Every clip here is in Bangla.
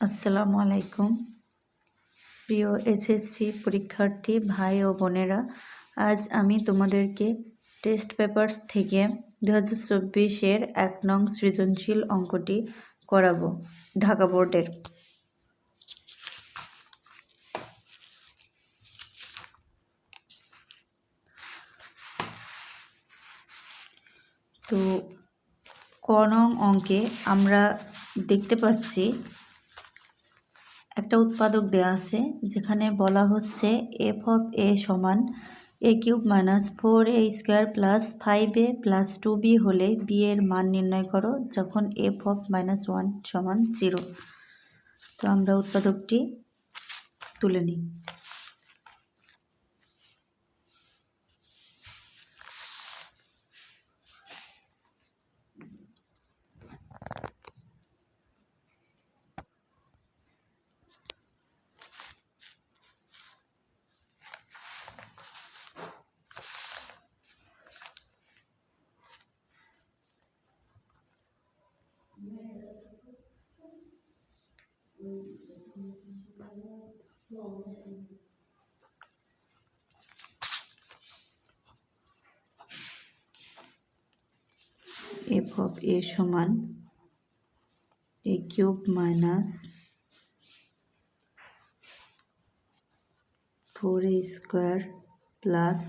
আসসালামু আলাইকুম। প্রিয় এসএসসি পরীক্ষার্থী ভাই ও বোনেরা, আজ আমি তোমাদেরকে টেস্ট পেপারস থেকে দু হাজার চব্বিশের এক নং সৃজনশীল অঙ্কটি করাবো ঢাকা বোর্ডের। তো, ক নং অঙ্কে আমরা দেখতে পাচ্ছি একটা উৎপাদক দেয়া আছে, যেখানে বলা হচ্ছে এফ অফ এ সমান A cube minus four A square plus five A plus two B হলে বি এর মান নির্ণয় করো যখন এফ অফ মাইনাস ওয়ান সমান জিরো। তো আমরা উৎপাদকটি তুলে নিই। এফ অফ এ সমান A cube minus four A square plus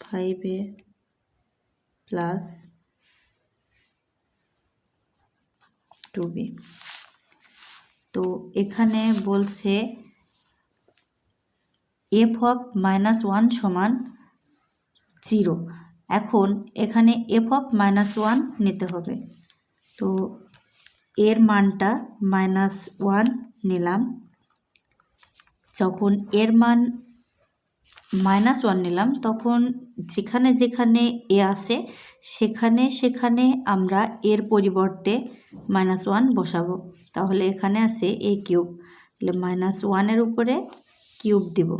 five A plus two B এখানে বলছে এফ অফ মাইনাস ওয়ান সমান জিরো এখন এখানে এফ অফ মাইনাস ওয়ান নিতে হবে। তো এর মানটা মাইনাস ওয়ান নিলাম। যখন এর মান মাইনাস ওয়ান নিলাম। তখন যেখানে যেখানে এ আসে সেখানে সেখানে আমরা এর পরিবর্তে মাইনাস ওয়ান বসাবো। তাহলে এখানে আছে এ কিউব তাহলে মাইনাস ওয়ানের উপরে কিউব দিব।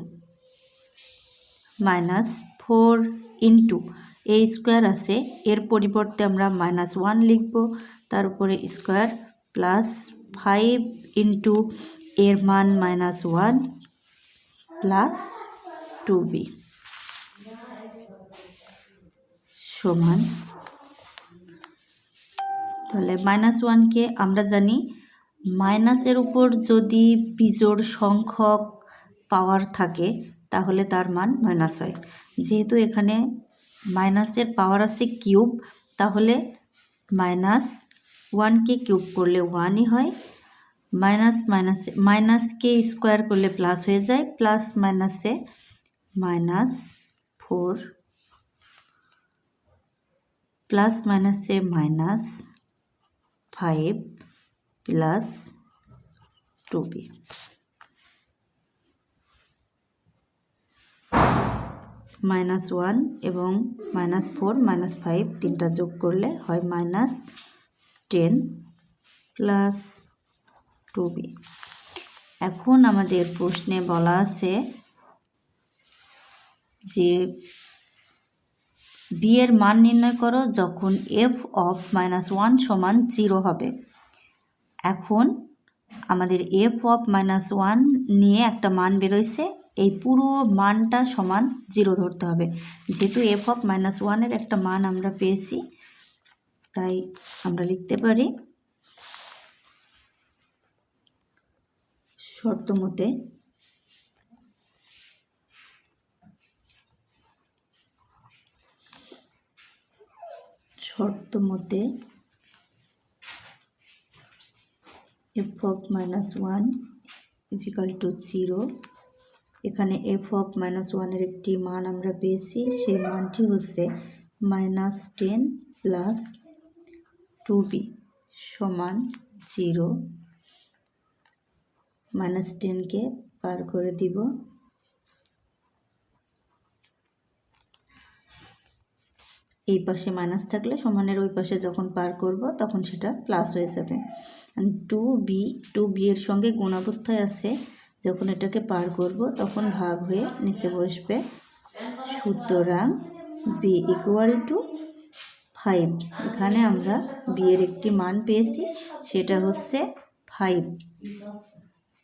Minus four into A square আছে। এর পরিবর্তে আমরা মাইনাস ওয়ান লিখব। তার উপরে স্কোয়ার প্লাস ফাইভ ইন্টু এর মান minus one plus two B. সমান। তাহলে মাইনাস ওয়ানকে আমরা জানি মাইনাসের উপর যদি বিজোড় সংখ্যক পাওয়ার থাকে, তাহলে তার মান মাইনাস হয়। যেহেতু এখানে মাইনাসের পাওয়ার আছে কিউব তাহলে মাইনাস ওয়ানকে কিউব করলে ওয়ানই হয়। মাইনাস মাইনাসে মাইনাসকে স্কোয়ার করলে প্লাস হয়ে যায় প্লাস মাইনাসে মাইনাস ফোর প্লাস মাইনাসে minus five plus two B. Minus one এবং মাইনাস ফোর মাইনাস ফাইভ তিনটা যোগ করলে হয় minus ten plus two B. এখন আমাদের প্রশ্নে বলা আছে যে বি এর মান নির্ণয় করো যখন F of minus one zero zero হবে। এখন আমাদের এফ অফ মাইনাস ওয়ান নিয়ে একটা মান বেরোইছে, এই পুরো মানটা সমান জিরো ধরতে হবে। যেহেতু এফ অফ মাইনাস ওয়ানের একটা মান আমরা পেয়েছি, তাই আমরা লিখতে পারি শর্ত মতে শর্ত মতে F of minus one is equal to zero এখানে এফ অফ মাইনাস ওয়ানের একটি মান আমরা পেয়েছি, সেই মানটি হচ্ছে minus ten plus two B সমান জিরো মাইনাস টেনকে পার করে দিব। এই পাশে মাইনাস থাকলে সমানের ওই পাশে যখন পার করব, তখন সেটা প্লাস হয়ে যাবে। টু বি টু বি এর সঙ্গে গুণ অবস্থায় আছে, যখন এটাকে পার করব, তখন ভাগ হয়ে নিচে বসবে সুতরাং বি ইকুয়াল টু ফাইভ এখানে আমরা বি এর একটি মান পেয়েছি, সেটা হচ্ছে ফাইভ